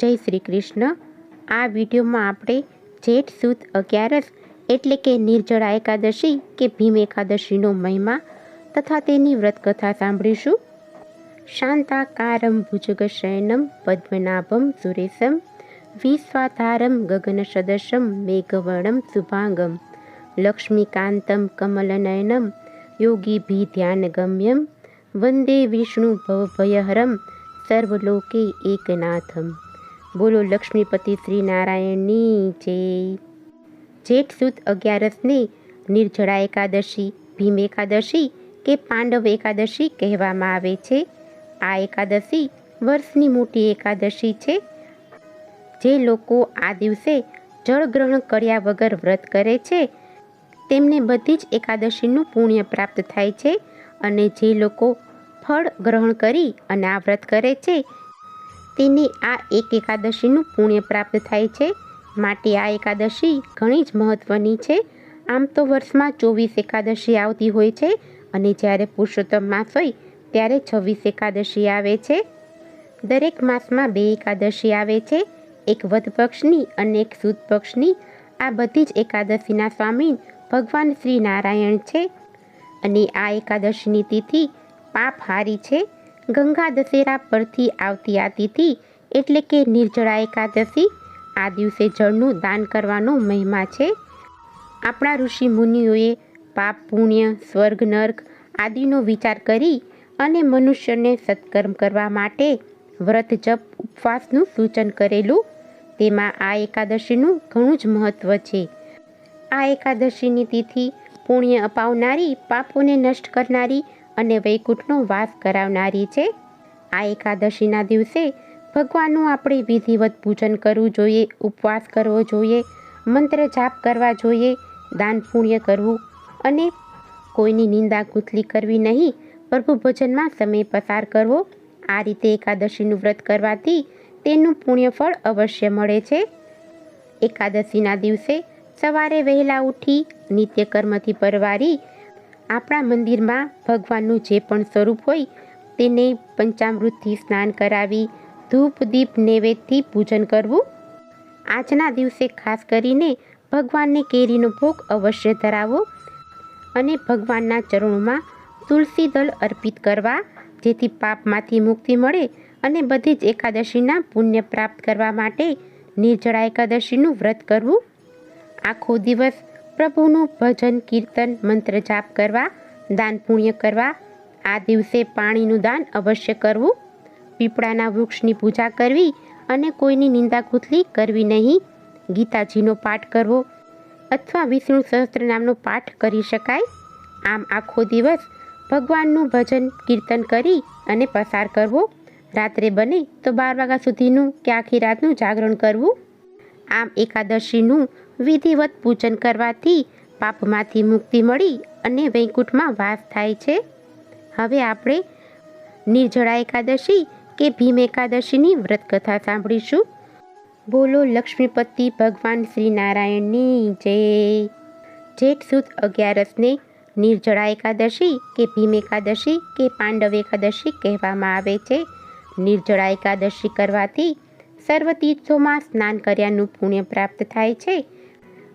જય શ્રી કૃષ્ણ. આ વિડીયોમાં આપણે જેઠ, સુદ, અગિયારસ એટલે કે નિર્જળા એકાદશી કે ભીમ એકાદશીનો મહિમા તથા તેની વ્રતકથા સાંભળીશું. શાંતાકારમ ભુજગશયનમ પદ્મનાભમ સુરેશમ વિશ્વાધારમ ગગન સદશમ મેઘવર્ણમ શુભાંગમ લક્ષ્મીકાંતમ કમલનયનમ યોગીભી ધ્યાનગમ્યમ વંદે વિષ્ણુ ભવભયહરમ સર્વલોકે એકનાથમ. બોલો લક્ષ્મીપતિ શ્રી નારાયણની જય. જેઠ સુદ અગિયારસને નિર્જળા એકાદશી, ભીમ એકાદશી કે પાંડવ એકાદશી કહેવામાં આવે છે. આ એકાદશી વર્ષની મોટી એકાદશી છે. જે લોકો આ દિવસે જળગ્રહણ કર્યા વગર વ્રત કરે છે. તેમને બધી જ એકાદશીનું પુણ્ય પ્રાપ્ત થાય છે અને જે લોકો ફળ ગ્રહણ કરી અને આ વ્રત કરે છે તેને આ એક એકાદશીનું પુણ્ય પ્રાપ્ત થાય છે. માટે આ એકાદશી ઘણી જ મહત્ત્વની છે. આમ તો વર્ષમાં ચોવીસ એકાદશી આવતી હોય છે અને જ્યારે પુરુષોત્તમ માસ હોય ત્યારે છવ્વીસ એકાદશી આવે છે. દરેક માસમાં બે એકાદશી આવે છે. એક વધ પક્ષની અને એક સુદ પક્ષની. આ બધી જ એકાદશીના સ્વામી ભગવાન શ્રી નારાયણ છે. અને આ એકાદશીની તિથિ પાપ હારી છે. ગંગા દશેરા પરથી આવતી આ તિથિ એટલે કે નિર્જળા એકાદશી, આ દિવસે જળનું દાન કરવાનો મહિમા છે. આપણા ઋષિ મુનિઓએ પાપ, પુણ્ય, સ્વર્ગ, નર્ક આદિનો વિચાર કરી અને મનુષ્યને સત્કર્મ કરવા માટે વ્રત, જપ, ઉપવાસનું સૂચન કરેલું. તેમાં આ એકાદશીનું ઘણું જ મહત્ત્વ છે. આ એકાદશીની તિથિ પુણ્ય અપાવનારી, પાપોને નષ્ટ કરનારી અને વૈકુંઠનો વાસ કરાવનારી છે. આ એકાદશીના દિવસે ભગવાનનું આપણે વિધિવત પૂજન કરવું જોઈએ, ઉપવાસ કરવો જોઈએ, મંત્ર જાપ કરવા જોઈએ, દાન પુણ્ય કરવું અને કોઈની નિંદા કુથલી કરવી નહીં. પ્રભુ ભજનમાં સમય પસાર કરવો. આ રીતે એકાદશીનું વ્રત કરવાથી તેનું પુણ્યફળ અવશ્ય મળે છે. એકાદશીના દિવસે સવારે વહેલા ઉઠી નિત્યકર્મથી પરવારી આપણા મંદિરમાં ભગવાનનું જે પણ સ્વરૂપ હોય તેને પંચામૃતથી સ્નાન કરાવી ધૂપ, દીપ, નૈવેદ્યથી પૂજન કરવું. આજના દિવસે ખાસ કરીને ભગવાનને કેરીનો ભોગ અવશ્ય ધરાવો અને ભગવાનના ચરણોમાં તુલસી દળ અર્પિત કરવા, જેથી પાપમાંથી મુક્તિ મળે અને બધી જ એકાદશીના પુણ્ય પ્રાપ્ત કરવા માટે નિર્જળા એકાદશીનું વ્રત કરવું. આખો દિવસ પ્રભુનું ભજન, કીર્તન, મંત્ર જાપ કરવા, દાન પુણ્ય કરવા, આ દિવસે પાણીનું દાન અવશ્ય કરવું. પીપળાના વૃક્ષની પૂજા કરવી અને કોઈની નિંદા કુથલી કરવી નહીં. ગીતાજીનો પાઠ કરવો અથવા વિષ્ણુ સહસ્ત્રનામનો પાઠ કરી શકાય. આમ આખો દિવસ ભગવાનનું ભજન, કીર્તન કરી અને પસાર કરવો. રાત્રે બને તો બાર વાગ્યા સુધીનું કે આખી રાતનું જાગરણ કરવું. આમ એકાદશીનું વિધિવત પૂજન કરવાથી પાપમાંથી મુક્તિ મળી અને વૈકુંઠમાં વાસ થાય છે. હવે આપણે નિર્જળા એકાદશી કે ભીમ એકાદશીની વ્રતકથા સાંભળીશું. બોલો લક્ષ્મીપતિ ભગવાન શ્રી નારાયણની જય. જેઠ સુદ અગિયારસને નિર્જળા એકાદશી કે ભીમ એકાદશી કે પાંડવ એકાદશી કહેવામાં આવે છે. નિર્જળા એકાદશી કરવાથી સર્વ તીર્થોમાં સ્નાન કર્યાનું પુણ્ય પ્રાપ્ત થાય છે.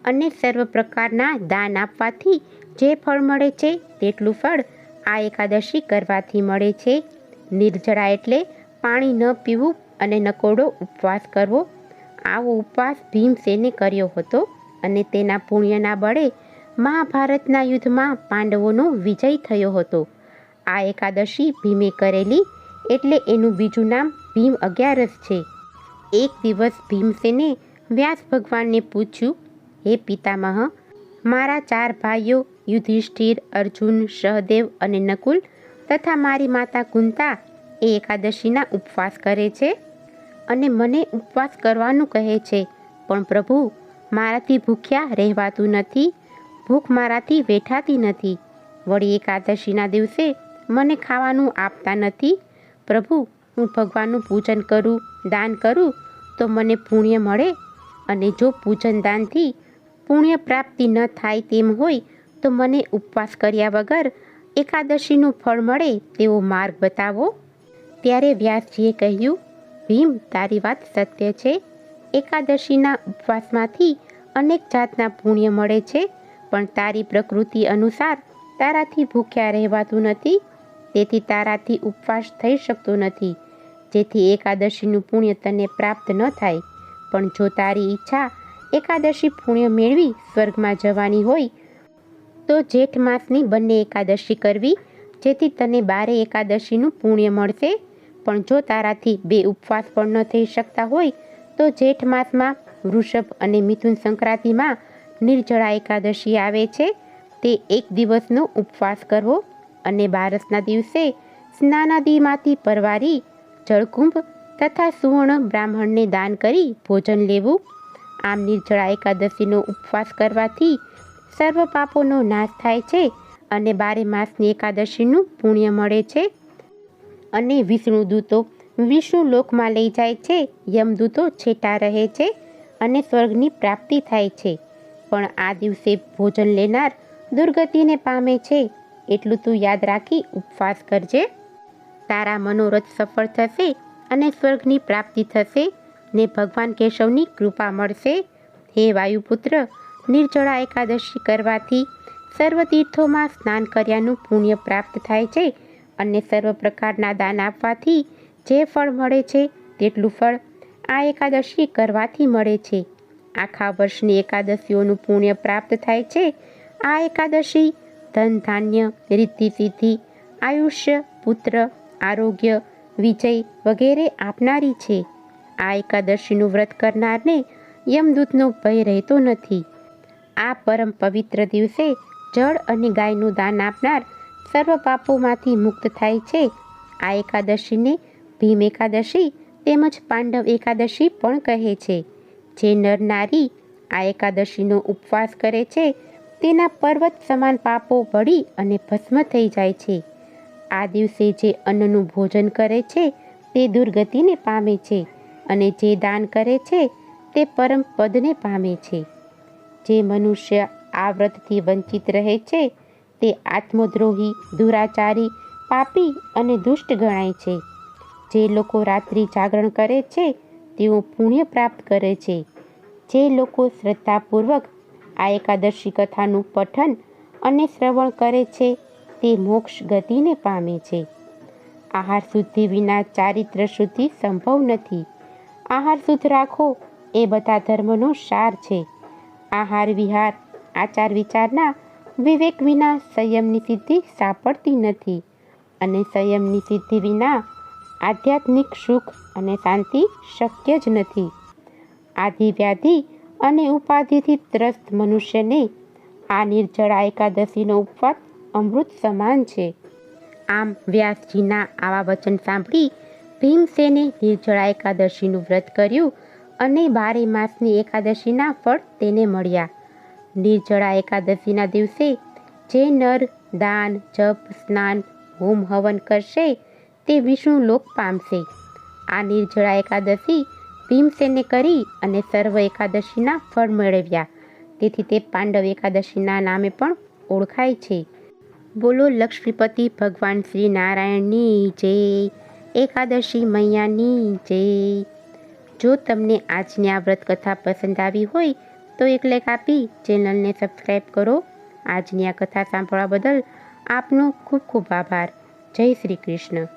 અને સર્વ પ્રકારના દાન આપવાથી જે ફળ મળે છે તેટલું ફળ આ એકાદશી કરવાથી મળે છે. નિર્જળા એટલે પાણી ન પીવું અને નકોડો ઉપવાસ કરવો. આવો ઉપવાસ ભીમસેને કર્યો હતો અને તેના પુણ્યના બળે મહાભારતના યુદ્ધમાં પાંડવોનો વિજય થયો હતો. આ એકાદશી ભીમે કરેલી એટલે એનું બીજું નામ ભીમ અગિયારસ છે. એક દિવસ ભીમસેને વ્યાસ ભગવાનને પૂછ્યું હે પિતામહ, મારા ચાર ભાઈઓ યુધિષ્ઠિર, અર્જુન, સહદેવ અને નકુલ તથા મારી માતા કુંતા એ એકાદશીના ઉપવાસ કરે છે અને મને ઉપવાસ કરવાનું કહે છે. પણ પ્રભુ, મારાથી ભૂખ્યા રહેવાતું નથી, ભૂખ મારાથી વેઠાતી નથી. વળી એકાદશીના દિવસે મને ખાવાનું આપતા નથી. પ્રભુ, હું ભગવાનનું પૂજન કરું, દાન કરું તો મને પુણ્ય મળે અને જો પૂજન દાનથી પુણ્ય પ્રાપ્તિ ન થાય તેમ હોય તો મને ઉપવાસ કર્યા વગર એકાદશીનું ફળ મળે તેવો માર્ગ બતાવો. ત્યારે વ્યાસજીએ કહ્યું, ભીમ, તારી વાત સત્ય છે. એકાદશીના ઉપવાસમાંથી અનેક જાતના પુણ્ય મળે છે, પણ તારી પ્રકૃતિ અનુસાર તારાથી ભૂખ્યા રહેવાતું નથી, તેથી તારાથી ઉપવાસ થઈ શકતો નથી. જેથી એકાદશીનું પુણ્ય તને પ્રાપ્ત ન થાય. પણ જો તારી ઈચ્છા એકાદશી પુણ્ય મેળવી સ્વર્ગમાં જવાની હોય, તો જેઠ માસની બંને એકાદશી કરવી, જેથી તને બારે એકાદશીનું પુણ્ય મળશે. પણ જો તારાથી બે ઉપવાસ પણ ન થઈ શકતા હોય, તો જેઠ માસમાં વૃષભ અને મિથુન સંક્રાંતિમાં નિર્જળા એકાદશી આવે છે. તે એક દિવસનો ઉપવાસ કરવો અને બારસના દિવસે સ્નાનાદિમાંથી પરવારી, જળકુંભ તથા સુવર્ણ બ્રાહ્મણને દાન કરી ભોજન લેવું. આમ નિર્જળા એકાદશીનો ઉપવાસ કરવાથી સર્વ પાપોનો નાશ થાય છે અને બારે માસની એકાદશીનું પુણ્ય મળે છે. અને વિષ્ણુ દૂતો વિષ્ણુ લોકમાં લઈ જાય છે યમદૂતો છેટા રહે છે અને સ્વર્ગની પ્રાપ્તિ થાય છે. પણ આ દિવસે ભોજન લેનાર દુર્ગતિને પામે છે, એટલું તું યાદ રાખી ઉપવાસ કરજે. તારા મનોરથ સફળ થશે અને સ્વર્ગની પ્રાપ્તિ થશે. ને ભગવાન કેશવની કૃપા મળશે. હે વાયુપુત્ર, નિર્જળા એકાદશી કરવાથી સર્વ તીર્થોમાં સ્નાન કર્યાનું પુણ્ય પ્રાપ્ત થાય છે અને સર્વ પ્રકારના દાન આપવાથી જે ફળ મળે છે તેટલું ફળ આ એકાદશી કરવાથી મળે છે. આખા વર્ષની એકાદશીઓનું પુણ્ય પ્રાપ્ત થાય છે. આ એકાદશી ધન ધાન્ય રીતિ સિદ્ધિ, આયુષ્ય, પુત્ર, આરોગ્ય, વિજય વગેરે આપનારી છે. આ એકાદશીનું વ્રત કરનારને યમદૂતનો ભય રહેતો નથી. આ પરમ પવિત્ર દિવસે જળ અને ગાયનું દાન આપનાર સર્વ પાપોમાંથી મુક્ત થાય છે. આ એકાદશીને ભીમ એકાદશી તેમજ પાંડવ એકાદશી પણ કહે છે. જે નર નારી આ એકાદશીનો ઉપવાસ કરે છે, તેના પર્વત સમાન પાપો ભળી અને ભસ્મ થઈ જાય છે. આ દિવસે જે અન્નનું ભોજન કરે છે, તે દુર્ગતિને પામે છે. અને જે દાન કરે છે, તે પરમ પદને પામે છે. જે મનુષ્ય આ વ્રતથી વંચિત રહે છે, તે આત્મદ્રોહી, દુરાચારી, પાપી અને દુષ્ટ ગણાય છે. જે લોકો રાત્રિ જાગરણ કરે છે, તેઓ પુણ્ય પ્રાપ્ત કરે છે. જે લોકો શ્રદ્ધાપૂર્વક આ એકાદશી કથાનું પઠન અને શ્રવણ કરે છે, તે મોક્ષ ગતિને પામે છે. આહાર શુદ્ધિ વિના ચારિત્ર શુદ્ધિ સંભવ નથી. આહાર શુદ્ધ રાખો, એ બધા ધર્મનો સાર છે. આહાર વિહાર, આચાર વિચારના વિવેક વિના સંયમની સિદ્ધિ સાંપડતી નથી અને સંયમની સિદ્ધિ વિના આધ્યાત્મિક સુખ અને શાંતિ શક્ય જ નથી. આદિ વ્યાધિ અને ઉપાધિથી ત્રસ્ત મનુષ્યને આ નિર્જળા એકાદશીનો ઉપવાસ અમૃત સમાન છે. આમ વ્યાસજીના આવા વચન સાંભળી ભીમસેને નિર્જળા એકાદશીનું વ્રત કર્યું અને બારે માસની એકાદશીના ફળ તેને મળ્યા. નિર્જળા એકાદશીના દિવસે જે નર, દાન, જપ, સ્નાન, હોમ હવન કરશે તે વિષ્ણુ લોક પામશે. આ નિર્જળા એકાદશી ભીમસેને કરી અને સર્વ એકાદશીના ફળ મેળવ્યા. તેથી તે પાંડવ એકાદશીના નામે પણ ઓળખાય છે. બોલો લક્ષ્મીપતિ ભગવાન શ્રી નારાયણની જય. એકાદશી મૈયાની જય. જો તમને આજની આ વ્રત કથા પસંદ આવી હોય, તો એક લેખ આપી ચેનલને સબસ્ક્રાઈબ કરો. આજની આ કથા સાંભળવા બદલ આપનો ખૂબ ખૂબ આભાર. જય શ્રી કૃષ્ણ.